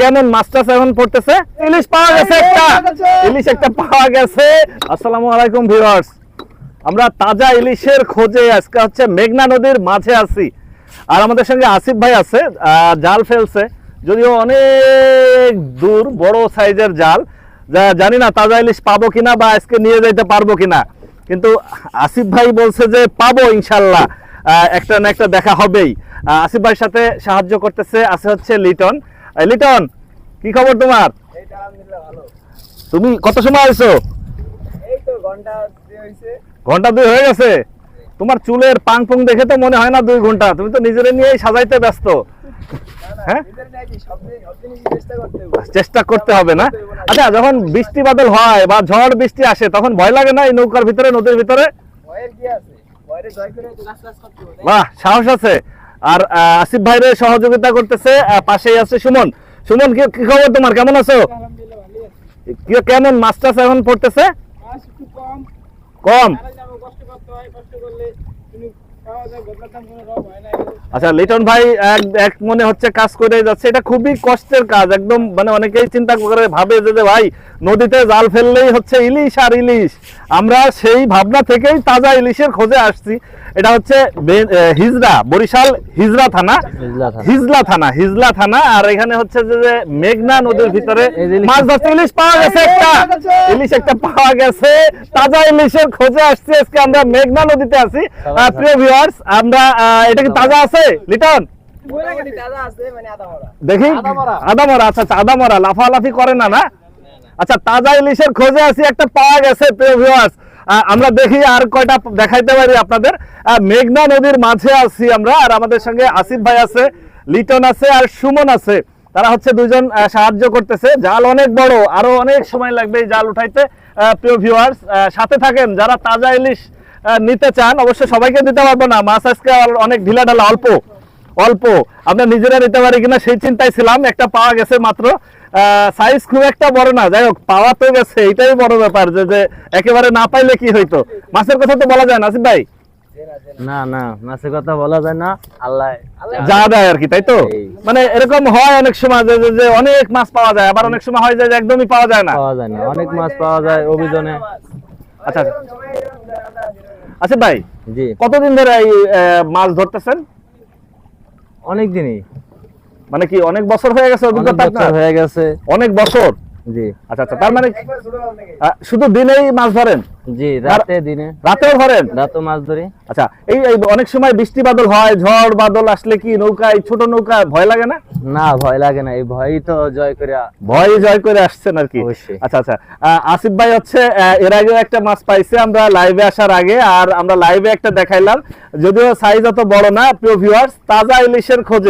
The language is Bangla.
কেমন মাছটা এখন পড়তেছে? ইলিশ পাওয়া গেছে একটা ইলিশ একটা পাওয়া গেছে। আসসালামু আলাইকুম ভিউয়ার্স আমরা তাজা ইলিশের খোঁজে আজকে হচ্ছে মেঘনা নদীর মাঝে আছি। আর আমাদের সঙ্গে আসিফ ভাই আছে জাল ফেলছে। যদিও অনেক দূর বড় সাইজের জাল। জানি না তাজা ইলিশ পাবো কিনা বা আজকে নিয়ে যাইতে পারব কিনা। কিন্তু আসিফ ভাই বলছে যে পাবো ইনশাল্লাহ একটা না একটা দেখা হবেই। আসিফ ভাইয়ের সাথে সাহায্য করতেছে আছে হচ্ছে লিটন। লিটন কি খবর তোমার? তুমি কত সময় আইছো? ঘণ্টা দুই হয়ে গেছে? তোমার চুলের পাং পুং দেখে তো মনে হয় না দুই ঘণ্টা। তুমি তো নিজের নিয়েই সাজাইতে ব্যস্ত। হ্যাঁ? চেষ্টা করতে হবে না? আচ্ছা যখন বৃষ্টি বাদল হয় বা ঝড় বৃষ্টি আসে তখন ভয় লাগে না এই নৌকার ভিতরে নদীর ভিতরে? বাহ সাহস আছে। আর আসিফ ভাইরে সহযোগিতা করতেছে পাশেই আছে সুমন। সুমন কি খবর তোমার? কেমন আছো? কেমন? মাস্টার্স এখন পড়তেছে? কম। কম? আচ্ছা লিটন ভাই এক এক মনে হচ্ছে কাজ করে যাচ্ছে। এটা খুবই কষ্টের কাজ একদম মানে অনেকেই চিন্তা করে ভাবে যে ভাই নদীতে জাল ফেললেই হচ্ছে ইলিশ আর ইলিশ। আমরা সেই ভাবনা থেকেই তাজা ইলিশের খোঁজে আসছি। এটা হচ্ছে হিজড়া বরিশাল হিজড়া থানা। হিজলা থানা। হিজলা থানা আর এখানে হচ্ছে যে মেঘনা নদীর ভিতরে মাছ ধরছে ইলিশ পাওয়া গেছে একটা। ইলিশ একটা পাওয়া গেছে। তাজা ইলিশের খোঁজে আসছি আজকে আমরা মেঘনা নদীতে আছি। প্রিয় ভিউয়ার্স আমরা এটা কি তাজা আছে? লিটন আদা দেখি আচ্ছা আচ্ছা লাফালাফি করে না না? আচ্ছা তাজা ইলিশের খোঁজে আছি একটা পাওয়া গেছে প্রিয় ভিউয়ার্স আমরা দেখি আর কয়টা দেখাইতে পারি আপনাদের। মেঘনা নদীর মাঝে আছি আমরা আর আমাদের সঙ্গে আসিফ ভাই আছে লিটন আছে আর সুমন আছে। তারা হচ্ছে দুজন সাহায্য করতেছে। জাল অনেক বড় আরও অনেক সময় লাগবে এই জাল উঠাইতে। প্রিয় ভিউয়ার্স সাথে থাকেন যারা তাজা ইলিশ নিতে চান অবশ্যই সবাইকে দিতে পারব না। মাছ আজকে অনেক ঢিলা ঢালা অল্প অল্প। আমরা নিজেরা নিতে পারি কিনা সেই চিন্তায় ছিলাম একটা পাওয়া গেছে মাত্র। সাইজ খুব একটা বড় না যাই হোক পাওয়া তো গেছে এটাই বড় ব্যাপার যে যে একেবারে না পাইলে কি হইতো? মাছের কথা তো বলা যায় না আসিফ ভাই? না না মাছের কথা বলা যায় না আল্লাহ যা দেয় আর কি তাই তো? মানে এরকম হয় অনেক সময় যে অনেক মাছ পাওয়া যায় আবার অনেক সময় হয় যে যে একদমই পাওয়া যায় না। পাওয়া যায় না অনেক মাছ পাওয়া যায় অভিযানে। আচ্ছা। আচ্ছা। ভাই জি। কতদিন ধরে এই মাছ ধরতেছেন? অনেক দিনই মানে কি অনেক বছর হয়ে গেছে অভিজ্ঞতা হয়ে গেছে। অনেক বছর? জি আচ্ছা আচ্ছা তার মানে শুধু দিনেই মাছ ধরেন? জি রাতে দিনে। রাতেও ধরেন? রাতও মাছ ধরি। আচ্ছা এই অনেক সময় বৃষ্টি বাদল হয় ঝড় বাদল আসলে কি নৌকা এই ছোট নৌকা ভয় লাগে না? না ভয় লাগে না এই ভয়ই তো জয় করে ভয় জয় করে আসছেন আর কি। আচ্ছা আচ্ছা আসিফ ভাই হচ্ছে এর আগে একটা মাছ পাইছে আমরা লাইভে আসার আগে আর আমরা লাইভে একটা দেখাইলাম যদিও সাইজ অত বড় না প্রিয় ভিউয়ার্স তাজা ইলিশের খোঁজে।